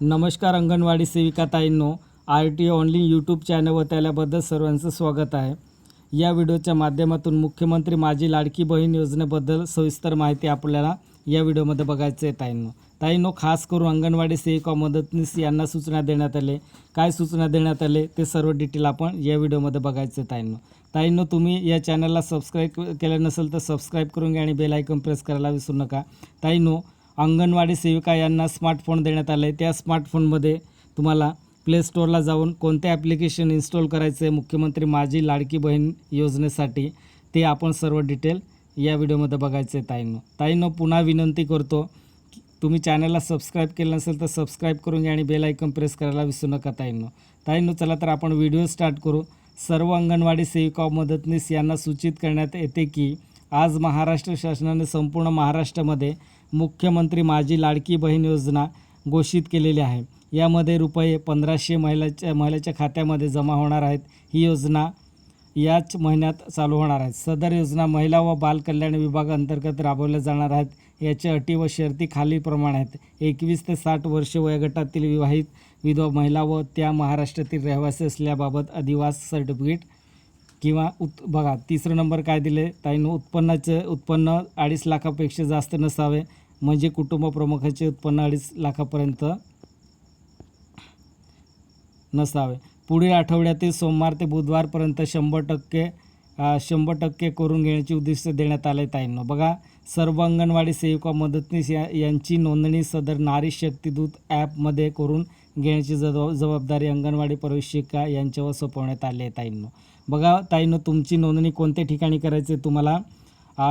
नमस्कार अंगणवाडी सेविका ताईंनो आर टी ऑनली यूट्यूब चॅनलवर त्याल्याबद्दल सर्वांचं स्वागत आहे. या व्हिडिओच्या माध्यमातून मुख्यमंत्री माझी लाडकी बहीण योजनेबद्दल सविस्तर माहिती आपल्याला या व्हिडिओमध्ये बघायचं आहे ताईंनो. ताईंनो खास करून अंगणवाडी सेविका मदतनीस यांना सूचना देण्यात आले. काय सूचना देण्यात आले ते सर्व डिटेल आपण या व्हिडिओमध्ये बघायचं आहे ताईंनो. ताईंनो तुम्ही या चॅनलला सबस्क्राईब केलं नसेल तर सबस्क्राईब करून घ्या आणि बेल आयकॉन प्रेस करायला विसरू नका. ताईंनो अंगणवाडी सेविका यांना स्मार्टफोन देण्यात आले त्या स्मार्टफोनमध्ये तुम्हाला प्ले स्टोअरला जाऊन कोणते ॲप्लिकेशन इन्स्टॉल करायचे आहे मुख्यमंत्री माझी लाडकी बहीण योजनेसाठी ते आपण सर्व डिटेल या व्हिडिओमध्ये बघायचं आहे ताईंनो. ताईंनो पुन्हा विनंती करतो तुम्ही चॅनलला सबस्क्राईब केलं नसेल तर सबस्क्राईब करून घ्या आणि बेल आयकन प्रेस करायला विसरू नका ताईंनो. ताईंनो चला तर आपण व्हिडिओ स्टार्ट करू. सर्व अंगणवाडी सेविका मदतनीस यांना सूचित करण्यात येते की आज महाराष्ट्र शासनाने संपूर्ण महाराष्ट्रामध्ये मुख्यमंत्री माझी लाडकी बहीण योजना घोषित केलेली आहे. यामध्ये रुपये पंधराशे महिलाच्या महिलाच्या खात्यामध्ये जमा होणार आहेत. ही योजना याच महिन्यात चालू होणार आहेत सदर योजना महिला व बालकल्याण विभागाअंतर्गत राबवल्या जाणार आहेत. याच्या अटी व शर्ती खालीलप्रमाणे आहेत. एकवीस ते साठ वर्ष वयोगटातील विवाहित विधवा महिला व त्या महाराष्ट्रातील रहिवासी असल्याबाबत अधिवास सर्टिफिकेट किंवा उत् बघा तिसरं नंबर काय दिले? ताईनं उत्पन्नाचं उत्पन्न अडीच लाखापेक्षा जास्त नसावे. म्हणजे कुटुंब प्रमुखाचे उत्पन्न अडीच लाखापर्यंत नसावे. पुढील आठवड्यातील सोमवार ते बुधवारपर्यंत शंभर टक्के शंभर टक्के करून घेण्याचे उद्दिष्ट देण्यात आले ताईंनो. बघा सर्व अंगणवाडी सेविका मदतनीस या यांची नोंदणी सदर नारी शक्तिदूत ॲपमध्ये करून घेण्याची जबाब जबाबदारी अंगणवाडी प्रवेशिका यांच्यावर सोपवण्यात आली आहे ताईंनो. बघा ताईंनो तुमची नोंदणी कोणत्या ठिकाणी करायची तुम्हाला?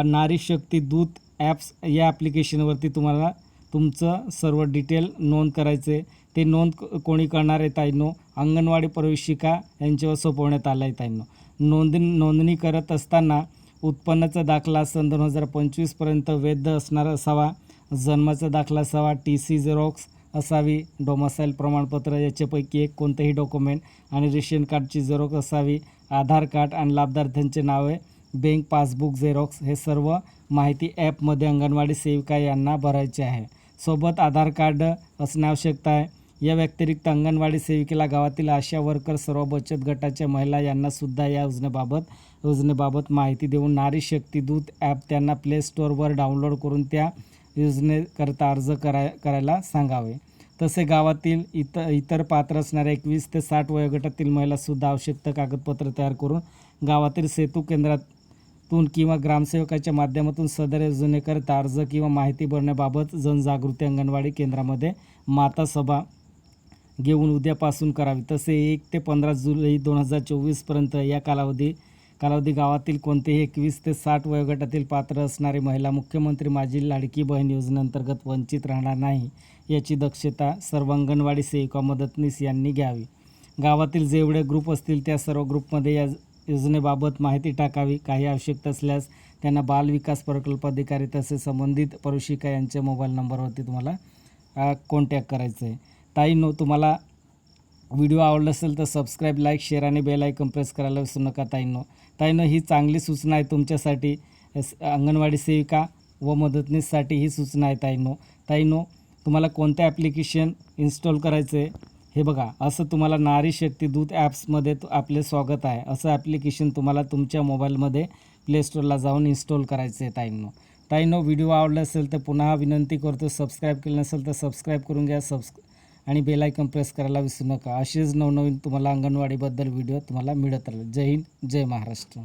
नारी शक्ती दूत ॲप्स या ॲप्लिकेशनवरती तुम्हाला तुमचं सर्व डिटेल नोंद करायचे ते नोंद क- कोणी करणार आहे ताईंनो? अंगणवाडी प्रवेशिका यांच्यावर सोपवण्यात आलं आहे ताईंनो. नोंदणी नोंदणी करत असताना उत्पन्नाचा दाखला सन दोन हजार पंचवीसपर्यंत वैध असणारा असावा. जन्माचा दाखला असावा. टी सी झेरॉक्स असावी. डोमासाईल प्रमाणपत्र याच्यापैकी एक कोणतंही डॉक्युमेंट आणि रेशन कार्डची झेरॉक्स असावी. आधार कार्ड आणि लाभार्थ्यांचे नावे बँक पासबुक झेरॉक्स हे सर्व माहिती ॲपमध्ये अंगणवाडी सेविका यांना भरायचे आहे. सोबत आधार कार्ड असणे आवश्यकता आहे. या व्यतिरिक्त अंगणवाडी सेविकेला गावातील आशा वर्कर सर्व बचत गटाच्या महिला यांनासुद्धा या योजनेबाबत योजनेबाबत माहिती देऊन नारी शक्ती दूत ॲप त्यांना प्ले स्टोअरवर डाउनलोड करून त्या योजनेकरता अर्ज कराय करायला सांगावे. तसे गावातील इतर इतर पात्र असणाऱ्या एकवीस ते साठ वयोगटातील महिलासुद्धा आवश्यक कागदपत्र तयार करून गावातील सेतू केंद्रातून किंवा ग्रामसेवकाच्या माध्यमातून सदर योजनेकरता अर्ज किंवा माहिती भरण्याबाबत जनजागृती अंगणवाडी केंद्रामध्ये माता सभा घेऊन उद्यापासून करावी. तसे एक ते पंधरा जुलै दोन हजार चोवीसपर्यंत या कालावधी कालावधी गावातील कोणतेही एकवीस ते साठ वयोगटातील पात्र असणारी महिला मुख्यमंत्री माझी लाडकी बहीण योजनेअंतर्गत वंचित राहणार नाही याची दक्षता सर्व अंगणवाडी सेविका मदतनीस यांनी घ्यावी. गावातील जेवढे ग्रुप असतील त्या सर्व ग्रुपमध्ये या योजनेबाबत माहिती टाकावी. काही आवश्यकता असल्यास त्यांना बाल विकास प्रकल्प अधिकारी तसेच संबंधित प्रशिका यांच्या मोबाईल नंबरवरती तुम्हाला कॉन्टॅक्ट करायचं आहे ताईंनो तुम्हाला व्हिडिओ आवडला असेल तर सबस्क्राईब लाईक शेअर आणि बेल आयकन प्रेस करायला विसरू नका ताईंनो ताईनं ही चांगली सूचना आहे तुमच्यासाठी. अंगणवाडी सेविका व मदतनीससाठी ही सूचना आहे ताईनो. ताईनो तुम्हाला कोणतं ॲप्लिकेशन इन्स्टॉल करायचं आहे? हे बघा असं तुम्हाला नारी शक्ती दूत ॲप्समध्ये आपले स्वागत आहे. असं ॲप्लिकेशन तुम्हाला तुमच्या मोबाईलमध्ये प्लेस्टोरला जाऊन इन्स्टॉल करायचं आहे ताईंनो. ताईनो व्हिडिओ आवडला असेल तर पुन्हा विनंती करतो सबस्क्राईब केलं नसेल तर सबस्क्राईब करून घ्या सबस्क्रा आणि बेलायकन प्रेस करायला विसरू नका. असेच नवनवीन तुम्हाला अंगणवाडीबद्दल व्हिडिओ तुम्हाला मिळत राहील. जय हिंद जय महाराष्ट्र.